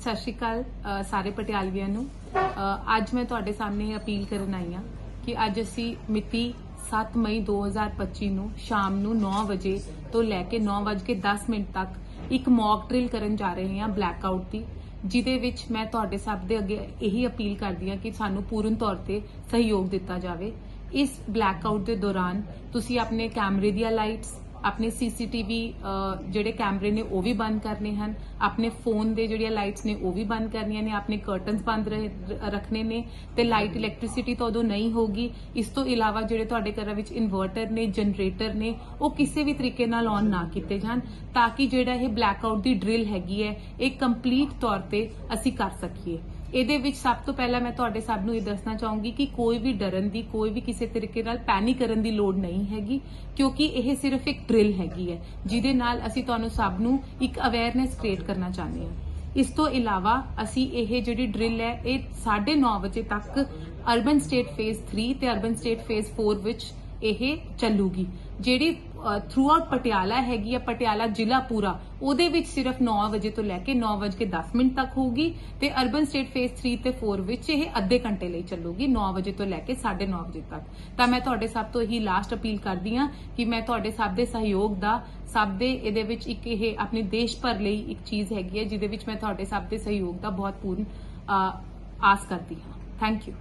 ਸਤਿ ਸ਼੍ਰੀ ਅਕਾਲ ਸਾਰੇ ਪਟਿਆਲਵੀਆਂ ਨੂੰ। ਅੱਜ ਮੈਂ ਤੁਹਾਡੇ ਸਾਹਮਣੇ ਇਹ ਅਪੀਲ ਕਰਨ ਆਈ ਹਾਂ ਕਿ ਅੱਜ ਅਸੀਂ ਮਿਤੀ 7 ਮਈ 2025 ਨੂੰ ਸ਼ਾਮ ਨੂੰ 9 ਵਜੇ ਤੋਂ ਲੈ ਕੇ 9:10 ਮਿੰਟ ਤੱਕ ਇੱਕ ਮੌਕ ਡਰਿਲ ਕਰਨ ਜਾ ਰਹੇ ਹਾਂ ਬਲੈਕਆਊਟ ਦੀ, ਜਿਹਦੇ ਵਿੱਚ ਮੈਂ ਤੁਹਾਡੇ ਸਭ ਦੇ ਅੱਗੇ ਇਹੀ ਅਪੀਲ ਕਰਦੀ ਹਾਂ ਕਿ ਸਾਨੂੰ ਪੂਰਨ ਤੌਰ ਤੇ ਸਹਿਯੋਗ ਦਿੱਤਾ ਜਾਵੇ। ਇਸ ਬਲੈਕਆਊਟ ਦੇ ਦੌਰਾਨ ਤੁਸੀਂ ਆਪਣੇ ਕੈਮਰੇ ਦੀਆਂ ਲਾਈਟਸ ਆਪਣੇ ਸੀਸੀਟੀਵੀ ਜਿਹੜੇ ਕੈਮਰੇ ਨੇ ਉਹ ਵੀ ਬੰਦ ਕਰਨੇ ਹਨ। ਆਪਣੇ ਫੋਨ ਦੇ ਜਿਹੜੀਆਂ ਲਾਈਟਸ ਨੇ ਉਹ ਵੀ ਬੰਦ ਕਰਨੀਆਂ ਨੇ। ਆਪਣੇ ਕਰਟਨਸ ਬੰਦ ਰੱਖਣੇ ਨੇ ਤੇ ਲਾਈਟ ਇਲੈਕਟ੍ਰਿਸਿਟੀ ਤਾਂ ਉਦੋਂ ਨਹੀਂ ਹੋਗੀ ਇਸ ਤੋਂ ਇਲਾਵਾ ਜਿਹੜੇ ਤੁਹਾਡੇ ਘਰਾਂ ਵਿੱਚ ਇਨਵਰਟਰ ਨੇ, ਜਨਰੇਟਰ ਨੇ, ਉਹ ਕਿਸੇ ਵੀ ਤਰੀਕੇ ਨਾਲ ਔਨ ਨਾ ਕੀਤੇ ਜਾਣ ਤਾਂ ਕਿ ਜਿਹੜਾ ਇਹ ਬਲੈਕ ਆਊਟ ਦੀ ਡਰਿਲ ਹੈਗੀ ਹੈ, ਇਹ ਕੰਪਲੀਟ ਤੌਰ ਤੇ ਅਸੀਂ ਕਰ ਸਕੀਏ। ਇਹਦੇ ਵਿੱਚ ਸਭ ਤੋਂ ਪਹਿਲਾਂ ਮੈਂ ਤੁਹਾਡੇ ਸਭ ਨੂੰ ਇਹ ਦੱਸਣਾ ਚਾਹੂੰਗੀ ਕਿ ਕੋਈ ਵੀ ਡਰਨ ਦੀ, ਕੋਈ ਵੀ ਕਿਸੇ ਤਰੀਕੇ ਨਾਲ ਪੈਨਿਕ ਕਰਨ ਦੀ ਲੋੜ ਨਹੀਂ ਹੈਗੀ, ਕਿਉਂਕਿ ਇਹ ਸਿਰਫ ਇੱਕ ਡਰਿਲ ਹੈਗੀ ਹੈ, ਜਿਹਦੇ ਨਾਲ ਅਸੀਂ ਤੁਹਾਨੂੰ ਸਭ ਨੂੰ ਇੱਕ ਅਵੇਅਰਨੈਸ ਕ੍ਰੀਏਟ ਕਰਨਾ ਚਾਹੁੰਦੇ ਹਾਂ। ਇਸ ਤੋਂ ਇਲਾਵਾ ਅਸੀਂ ਇਹ ਜਿਹੜੀ ਡਰਿਲ ਹੈ, ਇਹ 9:30 ਵਜੇ ਤੱਕ ਅਰਬਨ ਸਟੇਟ ਫੇਜ਼ 3 ਤੇ ਅਰਬਨ ਸਟੇਟ ਫੇਜ਼ 4 ਵਿੱਚ ਇਹ ਚੱਲੂਗੀ। ਜਿਹੜੀ ਥਰੂ ਆਊਟ ਪਟਿਆਲਾ ਹੈਗੀ ਆ, ਪਟਿਆਲਾ ਜ਼ਿਲ੍ਹਾ ਪੂਰਾ, ਉਹਦੇ ਵਿੱਚ ਸਿਰਫ 9 ਵਜੇ ਤੋਂ ਲੈ ਕੇ 9:10 ਮਿੰਟ ਤੱਕ ਹੋਊਗੀ ਤੇ ਅਰਬਨ ਸਟੇਟ ਫੇਸ 3 ਤੇ 4 ਵਿੱਚ ਇਹ ਅੱਧੇ ਘੰਟੇ ਲਈ ਚੱਲੂਗੀ 9 ਵਜੇ ਤੋਂ ਲੈ ਕੇ 9:30 ਵਜੇ ਤੱਕ। ਤਾਂ ਮੈਂ ਤੁਹਾਡੇ ਸਭ ਤੋਂ ਇਹੀ ਲਾਸਟ ਅਪੀਲ ਕਰਦੀ ਹਾਂ ਕਿ ਮੈਂ ਤੁਹਾਡੇ ਸਭ ਦੇ ਸਹਿਯੋਗ ਦਾ, ਸਭ ਦੇ ਇਹਦੇ ਵਿੱਚ ਇੱਕ ਇਹ ਆਪਣੇ ਦੇਸ਼ ਭਰ ਲਈ ਇੱਕ ਚੀਜ਼ ਹੈਗੀ ਹੈ, ਜਿਹਦੇ ਵਿੱਚ ਮੈਂ ਤੁਹਾਡੇ ਸਭ ਦੇ ਸਹਿਯੋਗ ਦਾ ਬਹੁਤ ਪੂਰਨ ਆਸ ਕਰਦੀ ਹਾਂ। Thank you